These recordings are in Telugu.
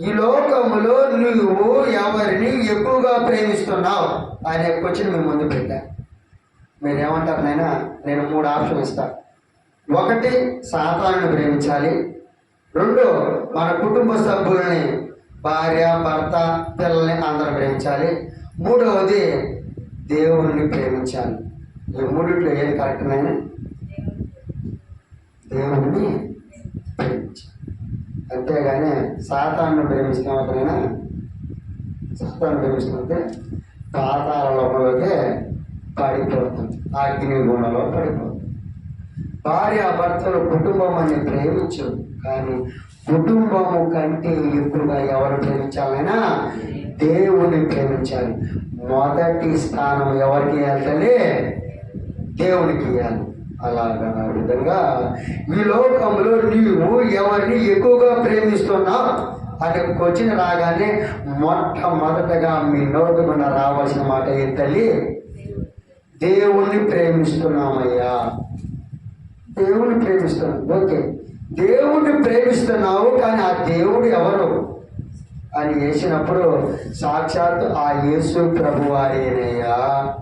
ఈ లోకములో నువ్వు ఎవరిని ఎక్కువగా ప్రేమిస్తున్నావు? అనే క్వశ్చన్ మీ ముందు పెట్టా. మీరు ఏమంటారు నాయన? నేను మూడు ఆప్షన్ ఇస్తా. ఒకటి సాతాను ప్రేమించాలి. రెండు మన కుటుంబ సభ్యుల్ని భార్య భర్త పిల్లల్ని అందరూ ప్రేమించాలి. మూడవది దేవుణ్ణి ప్రేమించాలి. ఈ మూడిట్లో ఏది కరెక్ట్ నాయన? దేవుణ్ణి ప్రేమించాలి. అంతేగాని సాతాన్ని ప్రేమిస్తే మాత్రమేనా సాతాన్ని ప్రేమిస్తుంటే పాతాల లోపలికి పడిపోతుంది. అగ్ని గుణలో పడిపోతుంది. భార్య భర్తలు కుటుంబం అని ప్రేమించు కానీ కుటుంబము కంటే ఎక్కువగా ఎవరు ప్రేమించాలైనా దేవుని ప్రేమించాలి. మొదటి స్థానం ఎవరికి వెళ్తాలి దేవునికి ఇవ్వాలి అలాగా ఆ విధంగా ఈ లోకంలో నీవు ఎవరిని ఎక్కువగా ప్రేమిస్తున్నావు అక్కడికి వచ్చిన రాగానే మొట్టమొదటగా మీ నోటి మన రావాల్సిన మాట ఏ తల్లి? దేవుణ్ణి ప్రేమిస్తున్నామయ్యా. దేవుణ్ణి ప్రేమిస్తున్నాం. ఓకే. దేవుణ్ణి ప్రేమిస్తున్నావు కానీ ఆ దేవుడు ఎవరు? అని వేసినప్పుడు సాక్షాత్ ఆ యేసు ప్రభు వారేనయ్యా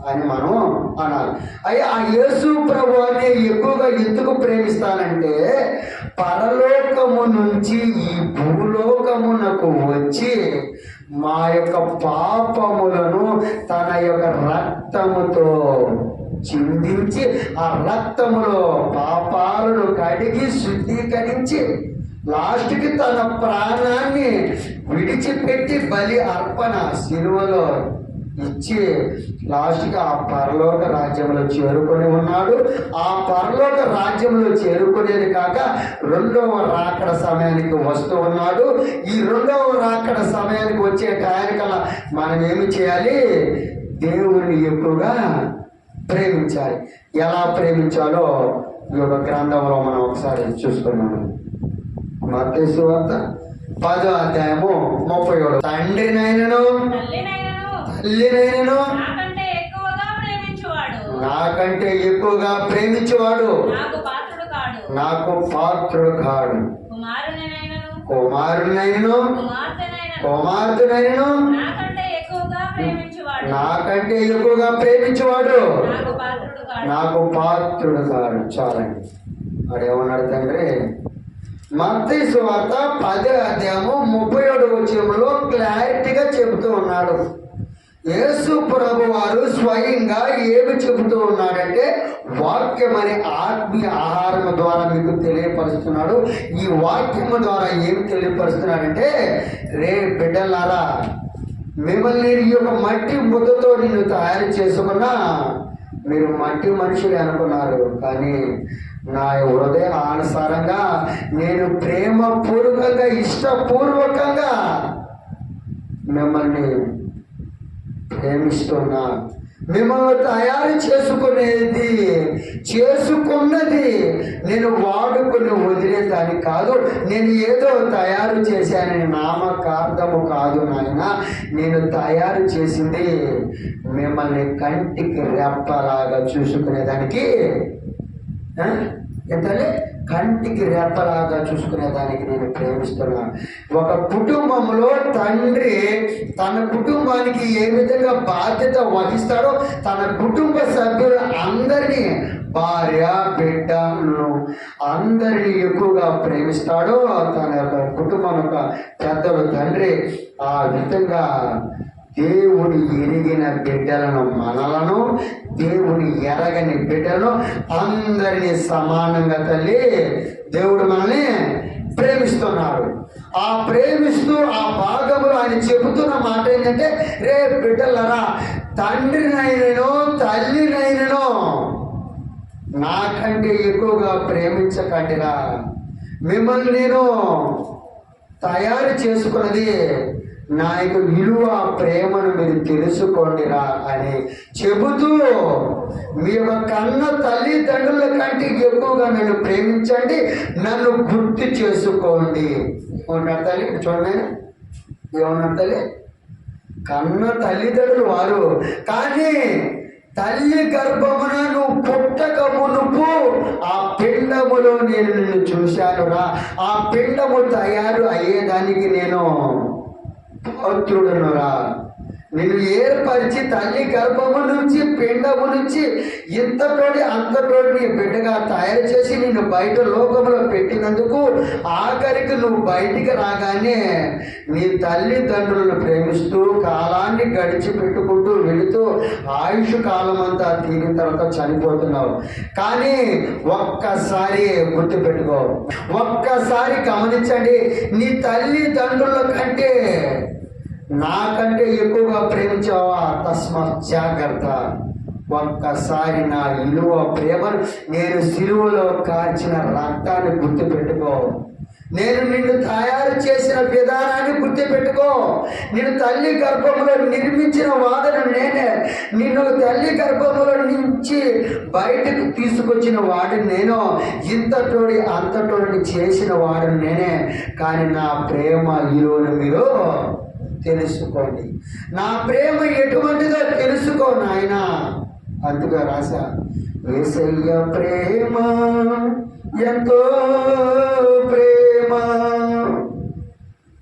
అని మనం అనాలి. అయ్యా ఆ యేసు ప్రభు అనే ఎక్కువగా ఎందుకు ప్రేమిస్తానంటే పరలోకము నుంచి ఈ భూలోకమునకు వచ్చి మా యొక్క పాపములను తన యొక్క రక్తముతో చిందించి ఆ రక్తములో పాపాలను కడిగి శుద్ధీకరించి లాస్ట్కి తన ప్రాణాన్ని విడిచిపెట్టి బలి అర్పణ సినిమాలో ఇచ్చి లాస్ట్కి ఆ పరలోక రాజ్యంలో చేరుకొని ఉన్నాడు. ఆ పరలోక రాజ్యంలో చేరుకునేది కాక రెండవ రాకడ సమయానికి వస్తూ ఉన్నాడు. ఈ రెండవ రాకడ సమయానికి వచ్చే టయానికల్లా మనం ఏమి చేయాలి? దేవుణ్ణి ఎక్కువగా ప్రేమించాలి. ఎలా ప్రేమించాలో ఈ యొక్క గ్రంథంలో మనం ఒకసారి చూసుకున్నాము మత్తయి వార్త పదో అధ్యాయము ముప్పై ఏడు తండ్రినైనను తల్లినైనను నాకంటే ఎక్కువగా ప్రేమించువాడు. నాకంటే ఎక్కువగా ప్రేమించేవాడు. నాకు పాత్రుడు కాడు. కుమారునైనను కుమార్తెనైనను నాకంటే ఎక్కువగా ప్రేమించువాడు. నాకంటే ఎక్కువగా ప్రేమించేవాడు. నాకు పాత్రుడు కాడు. నాకు పాత్రుడు కాడు. చాలండి. వాడు ఏమన్నాడు తండ్రి? మత్తయి స్వార్త పది అధ్యాయము ముప్పై ఏడు వచ్చంలో క్లారిటీగా చెబుతూ ఉన్నాడు. యేసు ప్రభు వారు స్వయంగా ఏమి చెబుతూ ఉన్నాడంటే వాక్యం అనే ఆత్మీయ ఆహారం ద్వారా మీకు తెలియపరుస్తున్నాడు. ఈ వాక్యము ద్వారా ఏమి తెలియపరుస్తున్నాడంటే రే బిడ్డలారా మిమ్మల్ని ఈ యొక్క మట్టి ముద్దతో నిన్ను తయారు చేసుకున్నా మీరు మట్టి మనుషులు అనుకున్నారు. కానీ నా హృదయం అనుసారంగా నేను ప్రేమ పూర్వకంగా ఇష్టపూర్వకంగా మిమ్మల్ని ప్రేమిస్తున్నా. మిమ్మల్ని తయారు చేసుకునేది చేసుకున్నది నేను వాడుకుని వదిలేదాన్ని కాదు నేను ఏదో తయారు చేశానని నామకార్థము కాదు నాయన. నేను తయారు చేసింది మిమ్మల్ని కంటికి రెప్పలాగా చూసుకునేదానికి ఎంతంటే కంటికి రెప్పలాగా చూసుకునే దానికి నేను ప్రేమిస్తున్నాను ఒక కుటుంబంలో తండ్రి తన కుటుంబానికి ఏ విధంగా బాధ్యత వహిస్తాడో తన కుటుంబ సభ్యులు అందరినీ భార్య బిడ్డలను అందరినీ ఎక్కువగా ప్రేమిస్తాడో తన యొక్క కుటుంబం యొక్క పెద్దలు తండ్రి ఆ విధంగా దేవుడు ఎరిగిన బిడ్డలను మనలను దేవుని ఎరగని బిడ్డలను అందరినీ సమానంగా తల్లి దేవుడు మనల్ని ప్రేమిస్తున్నాడు. ఆ ప్రేమిస్తూ ఆ భాగములు ఆయన చెబుతున్న మాట ఏంటంటే రే బిడ్డలరా తండ్రినైనను తల్లినైనను నాకంటే ఎక్కువగా ప్రేమించకండిరా. మిమ్మల్ని నేను తయారు చేసుకున్నది నా యొక్క విలువ ప్రేమను మీరు తెలుసుకోండిరా అని చెబుతూ మీ యొక్క కన్న తల్లిదండ్రుల కంటే ఎక్కువగా నన్ను ప్రేమించండి నన్ను గుర్తు చేసుకోండి. ఏమన్నారు తల్లి? చూడండి. ఏమన్నారు తల్లి? కన్న తల్లిదండ్రులు వారు. కానీ తల్లి గర్భమున నువ్వు పుట్టక మునుపు ఆ పిండములో నేను నిన్ను చూశానురా. ఆ పిండము తయారు అయ్యేదానికి నేను बहुत अनुराग నిన్ను ఏర్పరిచి తల్లి గర్భము నుంచి పిండము నుంచి ఇంతటోడి అంతటోడి నీ బిడ్డగా తయారు చేసి నిన్ను బయట లోకంలో పెట్టినందుకు ఆఖరికి నువ్వు బయటికి రాగానే నీ తల్లిదండ్రులను ప్రేమిస్తూ కాలాన్ని గడిచి పెట్టుకుంటూ వెళుతూ ఆయుష్ కాలం అంతా తీరిన తర్వాత చనిపోతున్నావు. కానీ ఒక్కసారి గుర్తుపెట్టుకో ఒక్కసారి గమనించండి నీ తల్లిదండ్రుల కంటే నాకంటే ఎక్కువగా ప్రేమించావా తస్మాత్ జాగ్రత్త. ఒక్కసారి నా విలువ ప్రేమను నేను సిలువలో కాల్చిన రక్తాన్ని గుర్తుపెట్టుకో. నేను నిన్ను తయారు చేసిన విధానాన్ని గుర్తుపెట్టుకో. నిన్ను తల్లి గర్భంలో నిర్మించిన వాదన నేనే. నిన్ను తల్లి గర్భంలో నుంచి బయటకు తీసుకొచ్చిన వాడిని నేను. ఇంతటోడి అంతటోడి చేసిన వాడిని నేనే. కానీ నా ప్రేమ విలువను మీరు తెలుసుకోండి. నా ప్రేమ ఎటువంటిదో తెలుసుకో నాయన అందుగా రాశా. వేసయ్య ప్రేమ ఎంతో ప్రేమ.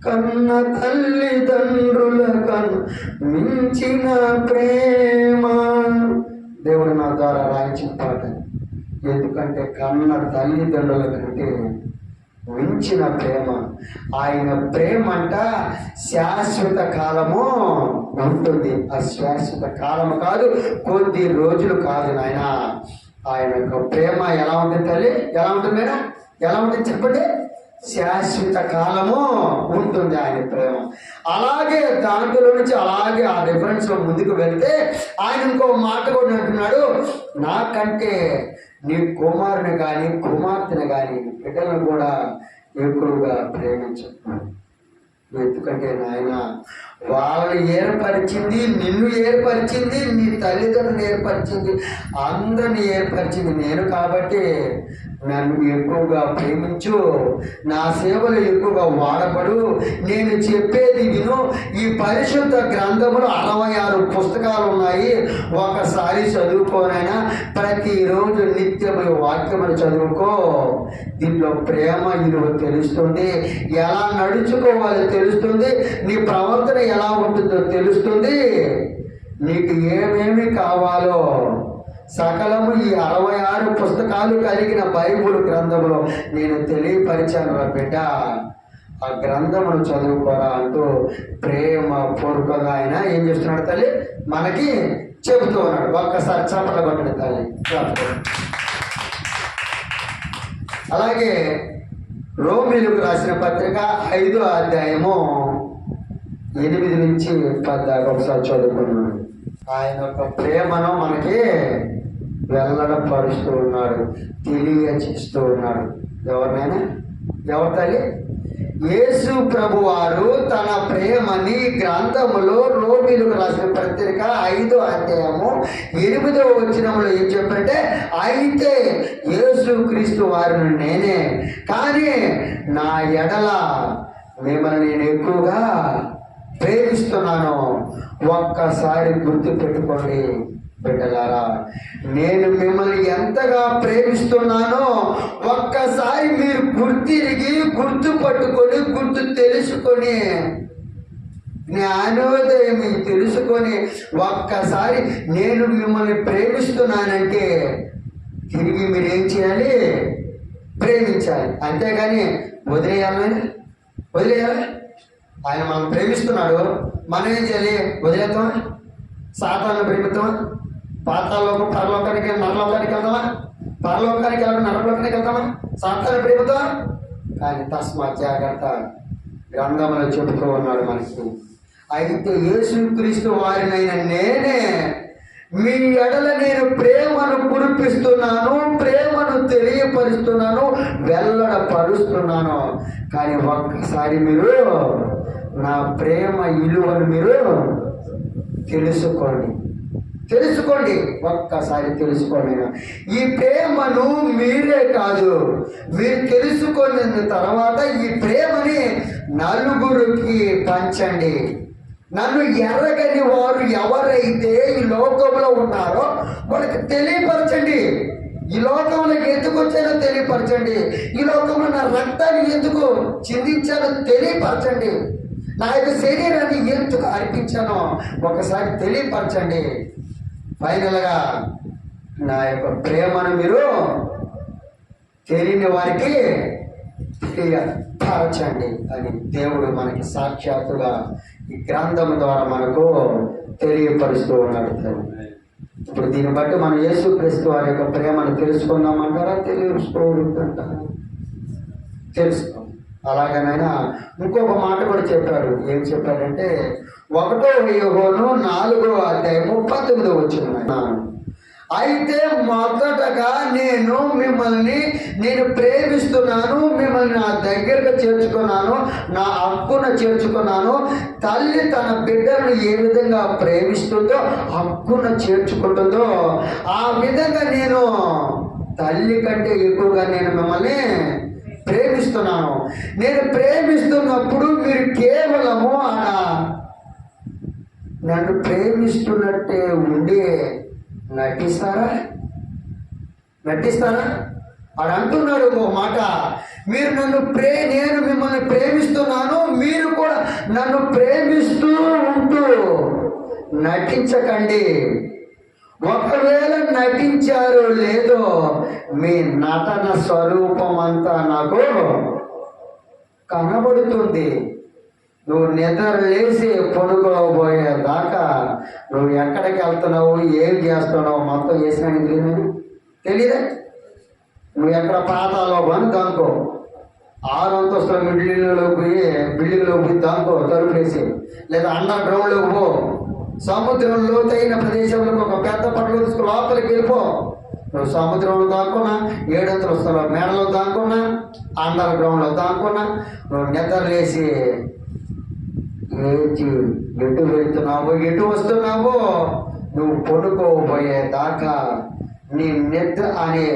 కన్న తల్లిదండ్రుల కను మించిన ప్రేమ. దేవుడు నా ద్వారా రాయించిన పాట. ఎందుకంటే కన్న తల్లిదండ్రుల కంటే మించిన ప్రేమ. ఆయన ప్రేమ అంట శాశ్వత కాలము ఉంటుంది. ఆ శాశ్వత కాలము కాదు కొద్ది రోజులు కాదు నాయన. ఆయన యొక్క ప్రేమ ఎలా ఉంటుంది తల్లి? ఎలా ఉంటుంది మేడం? ఎలా ఉంటుంది చెప్పండి? శాశ్వత కాలము ఉంటుంది ఆయన ప్రేమ. అలాగే దాంట్లో నుంచి అలాగే ఆ రిఫరెన్స్లో ముందుకు వెళ్తే ఆయన ఇంకో మాట కూడా అంటున్నాడు నాకంటే నీ కుమారుని కానీ కుమార్తెని కానీ బిడ్డలను కూడా ఎక్కువగా ప్రేమించుకున్నాడు ఎందుకంటే నాయన వాళ్ళని ఏర్పరిచింది నిన్ను ఏర్పరిచింది నీ తల్లిదండ్రులు ఏర్పరిచింది అందరిని ఏర్పరిచింది నేను కాబట్టి నన్ను ఎక్కువగా ప్రేమించు నా సేవలు ఎక్కువగా వాడబడు. నేను చెప్పేది విను. ఈ పరిశుద్ధ గ్రంథములు అరవై ఆరు పుస్తకాలు ఉన్నాయి. ఒకసారి చదువుకోనైనా ప్రతిరోజు నిత్యము వాక్యములు చదువుకో. దీంట్లో ప్రేమ విలువ తెలుస్తుంది. ఎలా నడుచుకోవాలో తెలుస్తుంది. నీ ప్రవర్తన ఎలా ఉంటుందో తెలుస్తుంది. నీకు ఏమేమి కావాలో సకలము ఈ అరవై ఆరు పుస్తకాలు కలిగిన బైబుల్ గ్రంథంలో నేను తెలియపరిచాను రా బిడ్డ. ఆ గ్రంథమును చదువుకోరా అంటూ ప్రేమ పూర్వకంగా ఆయన ఏం చేస్తున్నాడు తల్లి? మనకి చెబుతూ ఉన్నాడు. ఒక్కసారి చప్పట కొట్టండి తల్లి. అలాగే రోమిలకు రాసిన పత్రిక ఐదో అధ్యాయము ఎనిమిది నుంచి పది దాకా ఒకసారి చదువుకున్నాను. ఆయన యొక్క ప్రేమను మనకి వెల్లడపరుస్తూ ఉన్నాడు తెలియచేస్తూ ఉన్నాడు. ఎవరినైనా? ఎవరి తల్లి? యేసు ప్రభు వారు తన ప్రేమని గ్రంథములో రోమిలకు రాసిన పత్రిక ఐదో అధ్యాయము ఎనిమిదవ వచ్చినములో ఏం చెప్పంటే అయితే యేసు క్రీస్తు వారిని నేనే కానీ నా ఎడల మిమ్మల్ని నేను ఎక్కువగా ప్రేమిస్తున్నాను. ఒక్కసారి గుర్తు పెట్టుకోండి బిడ్డలారా. నేను మిమ్మల్ని ఎంతగా ప్రేమిస్తున్నానో ఒక్కసారి మీరు గుర్తిరిగి గుర్తు పట్టుకొని గుర్తు తెలుసుకొని జ్ఞానోదయం తెలుసుకొని ఒక్కసారి నేను మిమ్మల్ని ప్రేమిస్తున్నానంటే తిరిగి మీరు ఏం చేయాలి? ప్రేమించాలి. అంతేగాని వదిలేయాలని వదిలేయాలి? ఆయన మనం ప్రేమిస్తున్నాడు మనం ఏం చేయాలి? వదిలేద్దామా? సాతాన్ని ప్రేమిద్దామా? పాతాలోకం పరలోకానికి నరలోకానికి వెళ్దామా? పరలోకానికి వెళ్ళడం నరలోకానికి వెళ్తామా సాతాన్ని ప్రేమిద్దామా? కానీ తస్మా జాగ్రత్త. గ్రంథంలో చెబుతూ ఉన్నాడు మనకి అయితే యేసుక్రీస్తు వారినైన నేనే మీ ఎడల నేను ప్రేమను కురిపిస్తున్నాను ప్రేమను తెలియపరుస్తున్నాను వెల్లడపరుస్తున్నాను. కానీ ఒక్కసారి మీరు నా ప్రేమ విలువను మీరు తెలుసుకోండి. తెలుసుకోండి. ఒక్కసారి తెలుసుకోండి. ఈ ప్రేమను మీరే కాదు మీరు తెలుసుకున్న తర్వాత ఈ ప్రేమని నలుగురికి పంచండి. నన్ను ఎరగని వారు ఎవరైతే ఈ లోకంలో ఉన్నారో వాళ్ళకి తెలియపరచండి. ఈ లోకంలోకి ఎందుకు వచ్చానో తెలియపరచండి. ఈ లోకంలో నా రక్తాన్ని ఎందుకు చిందించానో తెలియపరచండి. నా యొక్క శరీరాన్ని ఎందుకు అర్పించానో ఒకసారి తెలియపరచండి. ఫైనల్గా నా యొక్క ప్రేమను మీరు తెలియని వారికి తెలియపరచండి అని దేవుడు మనకి సాక్షాత్తుగా ఈ గ్రంథం ద్వారా మనకు తెలియపరుస్తూ ఉన్నాడు. ఇప్పుడు దీన్ని బట్టి మనం యేసు క్రీస్తు వారి యొక్క ప్రేమను తెలుసుకుందామంటారా? తెలుసుకోవద్దంటారా తెలుసుకో. అలాగనైనా ఇంకొక మాట కూడా చెప్పారు. ఏం చెప్పారంటే ఒకటో యోగోను నాలుగో అధ్యాయము పంతొమ్మిదో వచ్చిన అయితే మొదటగా నేను మిమ్మల్ని నేను ప్రేమిస్తున్నాను మిమ్మల్ని నా దగ్గరకు చేర్చుకున్నాను నా హక్కున చేర్చుకున్నాను. తల్లి తన బిడ్డలను ఏ విధంగా ప్రేమిస్తుందో హక్కున చేర్చుకుంటుందో ఆ విధంగా నేను తల్లి కంటే ఎక్కువగా నేను మిమ్మల్ని ప్రేమిస్తున్నాను. నేను ప్రేమిస్తున్నప్పుడు మీరు కేవలము ఆడ నన్ను ప్రేమిస్తున్నట్టే ఉండి నటిస్తారా? నటిస్తారా? ఆడు అంటున్నాడు ఓ మాట. మీరు నన్ను ప్రే నేను మిమ్మల్ని ప్రేమిస్తున్నాను మీరు కూడా నన్ను ప్రేమిస్తూ ఉంటూ నటించకండి. ఒకవేళ నటించారో లేదో మీ నటన స్వరూపం అంతా నాకు కనబడుతుంది. నువ్వు నిద్ర లేచి దాకా నువ్వు ఎక్కడికి వెళ్తున్నావు ఏం చేస్తున్నావు మొత్తం చేసినా తెలియదు తెలియదా నువ్వు ఎక్కడ పాతాలో అని దానుకో ఆరు అంతస్తుల మిడిల్లోకి పోయి బిల్డింగ్లోకి పోయి దానుకో తలుపులేసి. లేదా అండర్ గ్రౌండ్లోకి పో. సముద్రం లోతైన ప్రదేశంలో ఒక పెద్ద పట్ల తీసుకు లోపలికి వెళ్ళిపో. నువ్వు సముద్రంలో దాక్కున్నా ఏడంతస్తుల మేడలో దాక్కున్నా అండర్ గ్రౌండ్లో దాక్కున్నా నువ్వు నిద్ర లేచి ఎటు వెళ్తున్నావో ఎటు వస్తున్నావో నువ్వు పడుకోబోయే దాకా నీ నిద్ర అనే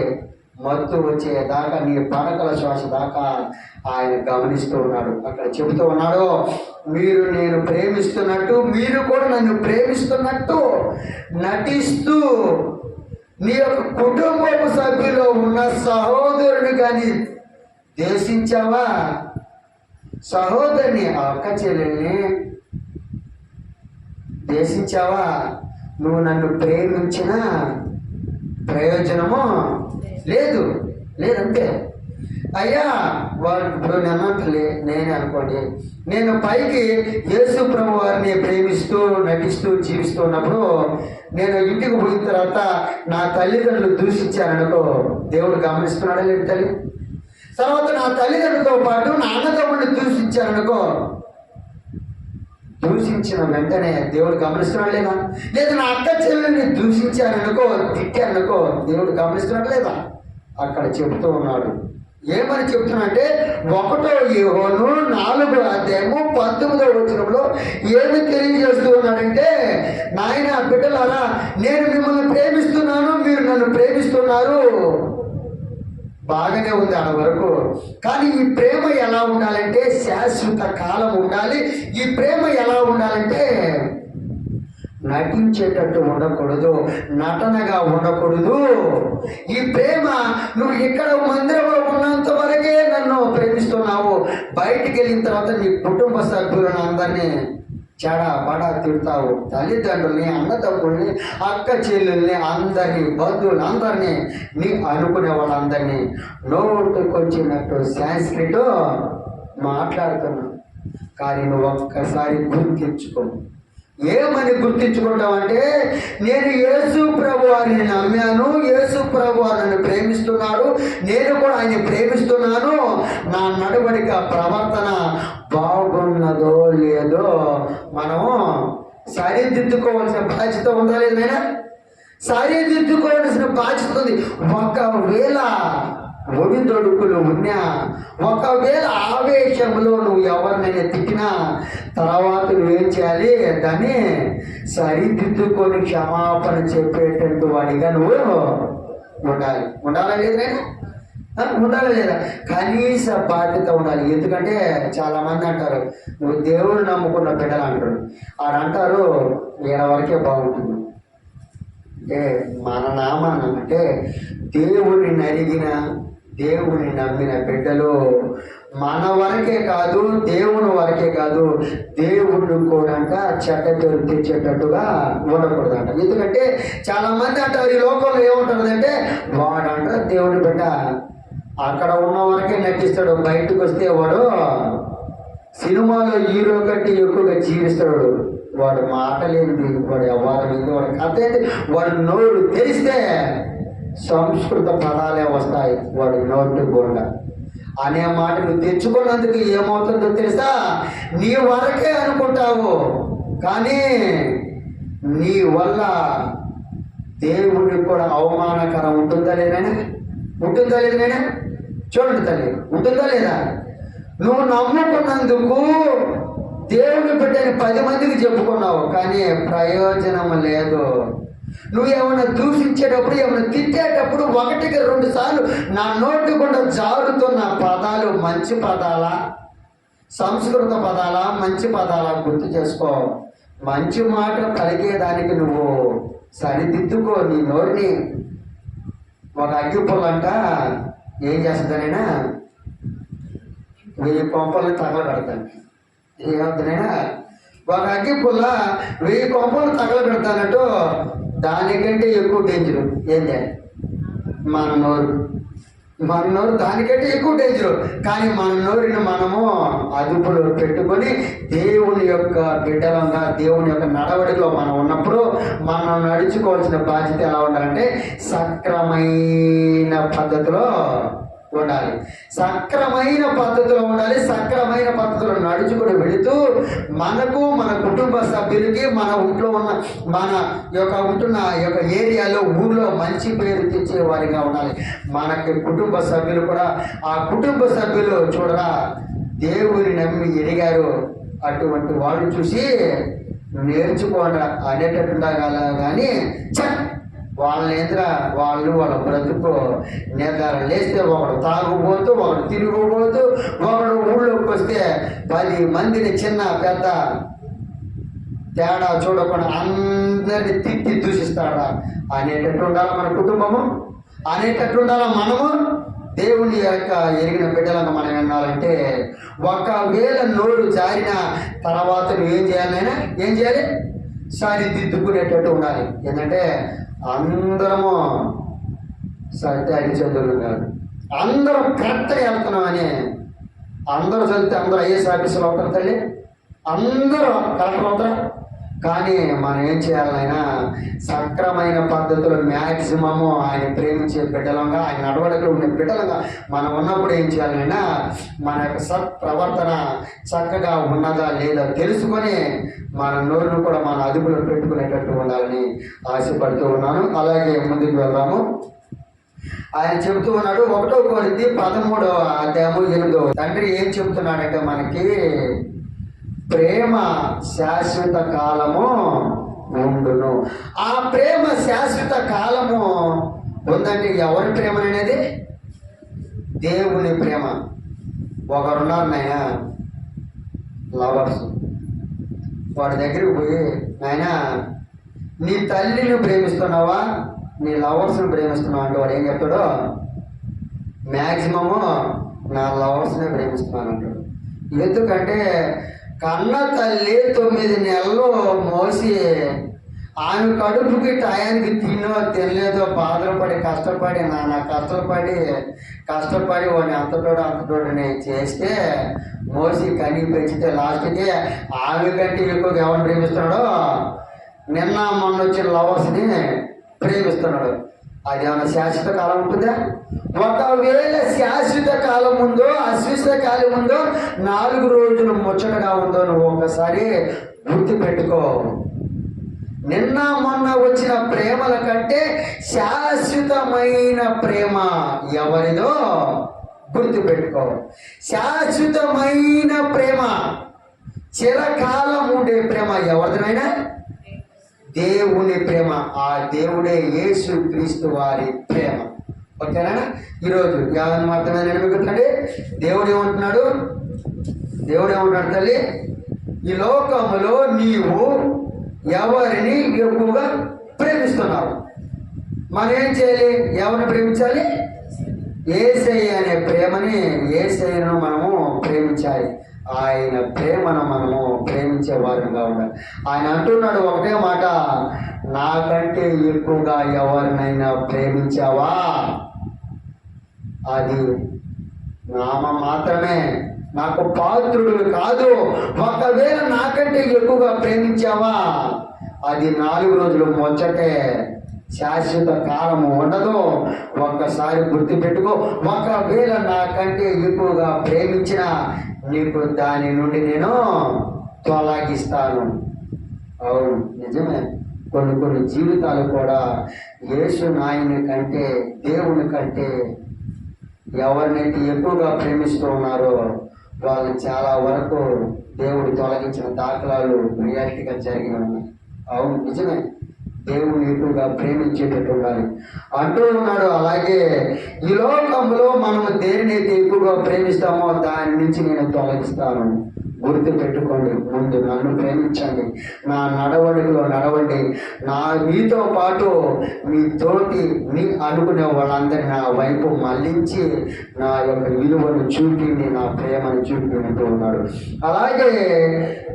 మత్తు వచ్చే దాకా నీ పడకల శ్వాస దాకా ఆయన గమనిస్తూ ఉన్నాడు. అక్కడ చెబుతూ ఉన్నాడు మీరు నేను ప్రేమిస్తున్నట్టు మీరు కూడా నన్ను ప్రేమిస్తున్నట్టు నటిస్తూ నీ యొక్క కుటుంబపు సభ్యులో ఉన్న సహోదరుని కానీ దేశించావా? సహోదరుని అక్క చెల్లెల్ని దేశించావా? నువ్వు నన్ను ప్రేమించిన ప్రయోజనము లేదు లేదంతే. అయ్యా వాడు ఇప్పుడు నేను నేనే అనుకోండి. నేను పైకి యేసు ప్రభు వారిని ప్రేమిస్తూ నటిస్తూ జీవిస్తూ ఉన్నప్పుడు నేను ఇంటికి పోయిన తర్వాత నా తల్లిదండ్రులు దూషించారనుకో దేవుడు గమనిస్తున్నాడా లేదు తల్లి? తర్వాత నా తల్లిదండ్రులతో పాటు నా అన్నదమ్ముడిని దూషించారనుకో దూషించిన వెంటనే దేవుడు గమనిస్తున్నాడు లేదా లేదా నా అక్క చెల్లెల్ని దూషించారనుకో తిట్టారనుకో దేవుడు గమనిస్తున్నాడు లేదా అక్కడ చెబుతూ ఉన్నాడు. ఏమని చెప్తున్నానంటే ఒకటో యోహోను నాలుగో అధ్యాయము పంతొమ్మిదో వచనంలో ఏమి తెలియజేస్తూ ఉన్నాడంటే నాయన బిడ్డలారా నేను మిమ్మల్ని ప్రేమిస్తున్నాను మీరు నన్ను ప్రేమిస్తున్నారు. బాగానే ఉంది ఆ వరకు. కానీ ఈ ప్రేమ ఎలా ఉండాలంటే శాశ్వత కాలం ఉండాలి. ఈ ప్రేమ ఎలా ఉండాలంటే నటించేటట్టు ఉండకూడదు నటనగా ఉండకూడదు. ఈ ప్రేమ నువ్వు ఇక్కడ మందిరంలో ఉన్నంత వరకే నన్ను ప్రేమిస్తున్నావు. బయటికి వెళ్ళిన తర్వాత నీ కుటుంబ సభ్యులను అందరినీ చెడా బడ తిడతావు. తల్లిదండ్రుల్ని అన్నదమ్ముల్ని అక్క చెల్లెల్ని అందరినీ బంధువులందరినీ నీ అనుకునే వాళ్ళందరినీ నోటుకొచ్చినట్టు సాంస్క్రిట్ మాట్లాడుతున్నావు కానీ నువ్వు ఒక్కసారి గుర్తించుకో. ఏమని గుర్తించుకుంటావంటే నేను యేసు ప్రభు వారిని నమ్మాను యేసు ప్రభు వారు నన్ను ప్రేమిస్తున్నాడు నేను కూడా ఆయన ప్రేమిస్తున్నాను. నా నడవడిక ప్రవర్తన బాగున్నదో లేదో మనము సరిదిద్దుకోవాల్సిన బాధ్యత ఉందా లేదైనా సరిదిద్దుకోవాల్సిన బాధ్యత ఉంది. ఒకవేళ ఒడిదొడుకులు ఉన్నా ఒకవేళ ఆవేశంలో నువ్వు ఎవరినైనా తిట్టినా తర్వాత నువ్వేం చేయాలి? దాన్ని సరిదిద్దుకొని క్షమాపణ చెప్పేటట్టు వాడిగా నువ్వు ఉండాలి. ఉండాలా లేదు నేను ఉండాలి లేదా? కనీస బాధ్యత ఉండాలి. ఎందుకంటే చాలా మంది అంటారు నువ్వు దేవుడు నమ్ముకున్న బిడ్డలు అంటారు. ఆడు అంటారు ఈడ వరకే బాగుంటుంది. అంటే మన నామాన్ని అంటే దేవుడిని నరిగిన దేవుని నమ్మిన బిడ్డలు మన వరకే కాదు దేవుని వరకే కాదు దేవుడు కూడా చెడ్డ పేరు తెచ్చేటట్టుగా ఉండకూడదంట. ఎందుకంటే చాలా మంది అంటారు ఈ లోకంలో ఏముంటుంది అంటే వాడంట దేవుని బిడ్డ అక్కడ ఉన్న వరకే నటిస్తాడు బయటకు వస్తే వాడు సినిమాలో హీరో కంటే ఎక్కువగా జీవిస్తాడు. వాడు మాటలేంది వాడు వ్యవహారం ఏంది వాడు కథ వాడు నోరు తెలిస్తే సంస్కృత పదాలే వస్తాయి వాడు నోటు గుండా. అనే మాట నువ్వు తెచ్చుకున్నందుకు ఏమవుతుందో తెలుసా? నీ వరకే అనుకుంటావు. కానీ నీ వల్ల దేవుడికి కూడా అవమానకరం ఉంటుందా లేదైనా ఉంటుందా లేదైనా చూడండి తల్లి ఉంటుందా లేదా? నువ్వు నమ్ముకున్నందుకు దేవుని బిడ్డని పది మందికి చెప్పుకున్నావు కానీ ప్రయోజనం లేదు. నువ్వు ఏమైనా దూషించేటప్పుడు ఏమైనా తిట్టేటప్పుడు ఒకటికి రెండు సార్లు నా నోటి గుండా జారుతున్న పదాలు మంచి పదాలా? సంస్కృత పదాలా? మంచి పదాలా గుర్తు చేసుకో. మంచి మాట పలికేదానికి నువ్వు సరిదిద్దుకో నీ నోటిని ఒక అగ్గి ఏం చేస్తుందనైనా? వెయ్యి కొంపల్ని తగలబెడతాను. ఏమవుతుందైనా ఒక అగ్గి పుల్ల వెయ్యి కొంపలు తగలబెడతానట్టు దానికంటే ఎక్కువ డేంజరు ఏంటి మన నోరు. మన నోరు దానికంటే ఎక్కువ డేంజరు కానీ మన నోరుని మనము అదుపులో పెట్టుకొని దేవుని యొక్క బిడ్డలంగా దేవుని యొక్క నడవడిలో మనం ఉన్నప్పుడు మనం నడుచుకోవాల్సిన బాధ్యత ఎలా ఉండాలంటే సక్రమైన పద్ధతిలో ఉండాలి సక్రమైన పద్ధతిలో ఉండాలి సక్రమైన పద్ధతిలో నడుచుకుని వెళుతూ మనకు మన కుటుంబ సభ్యులకి మన ఇంట్లో ఉన్న మన యొక్క ఉంటున్న యొక్క ఏరియాలో ఊళ్ళో మంచి పేరు తెచ్చే వారిగా ఉండాలి మనకి కుటుంబ సభ్యులు కూడా ఆ కుటుంబ సభ్యులు చూడరా దేవుని నమ్మి ఎదిగారు అటువంటి వాళ్ళు చూసి నేర్చుకోండి అనేటట్టు కానీ ఛ! వాళ్ళని నిద్ర వాళ్ళు వాళ్ళ బ్రతుకు నిర్ధారణ లేస్తే ఒకడు తాగుబోతూ ఒకడు తిరుగుబోతూ ఒకడు ఊళ్ళోకి వస్తే పది మందిని చిన్న పెద్ద తేడా చూడకుండా అందరిని తిట్టి దూషిస్తాడా? అనేటట్టు ఉండాలి మన కుటుంబము? అనేటట్టు ఉండాలా మనము? దేవుని యొక్క ఎరిగిన బిడ్డలను మనం వినాలంటే ఒకవేళ నోరు జారిన తర్వాత నువ్వు ఏం చేయాలైనా ఏం చేయాలి? సరిదిద్దుకునేటట్టు ఉండాలి. ఏంటంటే అందరము సత్యాన్ని చదువులు కాదు. అందరం కరెక్ట్గా వెళ్తున్నామని అందరూ చదివితే అందరూ ఐఏఎస్ ఆఫీసులు అవుతారు తల్లి. అందరూ కలెక్టర్ అవుతారు కానీ మనం ఏం చేయాలైనా సక్రమైన పద్ధతిలో మ్యాక్సిమము ఆయన ప్రేమించే బిడ్డలంగా ఆయన నడవడికలు ఉండే బిడ్డలంగా మనం ఉన్నప్పుడు ఏం చేయాలైనా మన యొక్క సత్ ప్రవర్తన చక్కగా ఉన్నదా లేదా తెలుసుకొని మన నోరును కూడా మన అదుపులో పెట్టుకునేటట్టు ఉండాలని ఆశపడుతూ ఉన్నాను. అలాగే ముందుకు వెళ్దాము. ఆయన చెబుతూ ఉన్నాడు ఒకటో కోరింది పదమూడవ అధ్యాయము ఎనిమిదో. తండ్రి ఏం చెబుతున్నాడంటే మనకి ప్రేమ శాశ్వత కాలము ఉండును. ఆ ప్రేమ శాశ్వత కాలము ఉందంటే ఎవరి ప్రేమ అనేది? దేవుని ప్రేమ. ఒకరున్నారు నాయన లవర్స్. వాడి దగ్గరికి పోయి నాయన నీ తల్లిని ప్రేమిస్తున్నావా? నీ లవర్స్ని ప్రేమిస్తున్నావా అంటే వాడు ఏం చెప్తాడో? మ్యాక్సిమము నా లవర్స్నే ప్రేమిస్తున్నాను అంటాడు. ఎందుకంటే కన్న తల్లి తొమ్మిది నెలలు మోసి ఆమె కడుపుకి టయానికి తినో తినలేదో బాధలు పడి కష్టపడి నాన్న కష్టపడి కష్టపడి వాడిని అంతటోడు నేను చేస్తే మోసి కని పెంచితే లాస్ట్కి ఆమె కంటే ఎక్కువగా ఎవరు ప్రేమిస్తున్నాడో నిన్న మొన్న వచ్చిన లవర్స్ని ప్రేమిస్తున్నాడు. అది ఏమైనా శాశ్వత కాలం ఉంటుందా? ఒకవేళ శాశ్వత కాలం ఉందో అశాశ్వత కాలం ఉందో నాలుగు రోజులు ముచ్చటగా ఉందో నువ్వు ఒకసారి గుర్తుపెట్టుకో. నిన్న మొన్న వచ్చిన ప్రేమల కంటే శాశ్వతమైన ప్రేమ ఎవరిదో గుర్తుపెట్టుకో. శాశ్వతమైన ప్రేమ చిరకాలం ఉండే ప్రేమ ఎవరిదైనా దేవుని ప్రేమ ఆ దేవుడే యేసు క్రీస్తు వారి ప్రేమ. ఓకేనా? ఈరోజు యావన్ అర్థమైన గుర్తుండి దేవుడు ఏమంటున్నాడు? దేవుడు ఏమంటున్నాడు తల్లి? ఈ లోకములో నీవు ఎవరిని ఎక్కువగా ప్రేమిస్తున్నావు? మనం ఏం చేయాలి? ఎవరిని ప్రేమించాలి? ఏసై అనే ప్రేమని ఏసైను మనము ప్రేమించాలి. ఆయన ప్రేమను మనము ప్రేమించే వారంగా ఉండాలి. ఆయన అంటున్నాడు ఒకటే మాట నాకంటే ఎక్కువగా ఎవరినైనా ప్రేమించావా? అది నామ మాత్రమే. నాకు పాత్రుడు కాదు ఒకవేళ నాకంటే ఎక్కువగా ప్రేమించావా? అది నాలుగు రోజులు మొచ్చటే. శాశ్వత కాలము ఉండదు. ఒక్కసారి గుర్తుపెట్టుకో ఒకవేళ నాకంటే ఎక్కువగా ప్రేమించిన నీకు దాని నుండి నేను తొలగిస్తాను. అవును నిజమే. కొన్ని కొన్ని జీవితాలు కూడా యేసు నాయని కంటే దేవుని కంటే ఎవరినైతే ఎక్కువగా ప్రేమిస్తూ ఉన్నారో వాళ్ళు చాలా వరకు దేవుడు తొలగించిన దాఖలాలు రియాలిటీగా జరిగి ఉన్నాయి. అవును నిజమే. దేవుని ఎక్కువగా ప్రేమించేటట్టు ఉండాలి. అంటూ ఉన్నాడు అలాగే ఈ లోకంలో మనము దేనినైతే ఎక్కువగా ప్రేమిస్తామో దాని నుంచి నేను తొలగిస్తాను. గుర్తు పెట్టుకోండి. ముందు నన్ను ప్రేమించండి. నా నడవడిలో నడవండి. నా మీతో పాటు మీ తోటి మీ అనుకునే వాళ్ళందరినీ నా వైపు మళ్ళించి నా యొక్క విలువను చూపింది నా ప్రేమను చూపింటూ ఉన్నాడు. అలాగే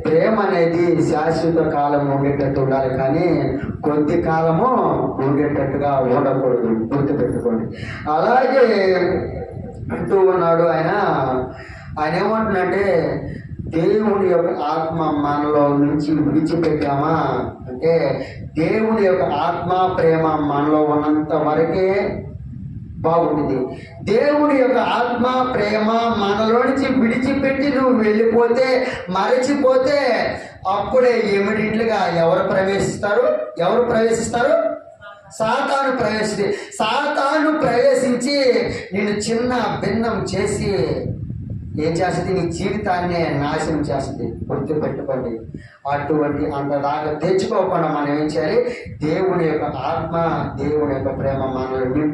ప్రేమ అనేది శాశ్వత కాలం ఉండేటట్టు ఉండాలి కానీ కొద్ది కాలము ఉండేటట్టుగా ఉండకూడదు. గుర్తుపెట్టుకోండి అలాగే అంటూ ఉన్నాడు ఆయన. ఆయన ఏమంటున్నాడంటే దేవుని యొక్క ఆత్మ మనలో నుంచి విడిచిపెట్టామా? అంటే దేవుని యొక్క ఆత్మ ప్రేమ మనలో ఉన్నంత వరకే బాగుంటుంది. దేవుడి యొక్క ఆత్మ ప్రేమ మనలో నుంచి విడిచిపెట్టి నువ్వు వెళ్ళిపోతే మరచిపోతే అప్పుడే ఇమీడియట్లుగా ఎవరు ప్రవేశిస్తారు? ఎవరు ప్రవేశిస్తారు? సాతాను ప్రవేశించి సాతాను ప్రవేశించి నిన్ను చిన్న భిన్నం చేసి ఏం చేస్తుంది? నీ జీవితాన్ని నాశనం చేస్తుంది. గుర్తుపెట్టుకోండి అటువంటి అంత తెచ్చుకోకుండా మనం ఏం చేయాలి? దేవుని యొక్క ఆత్మ దేవుని యొక్క ప్రేమ మనల్ని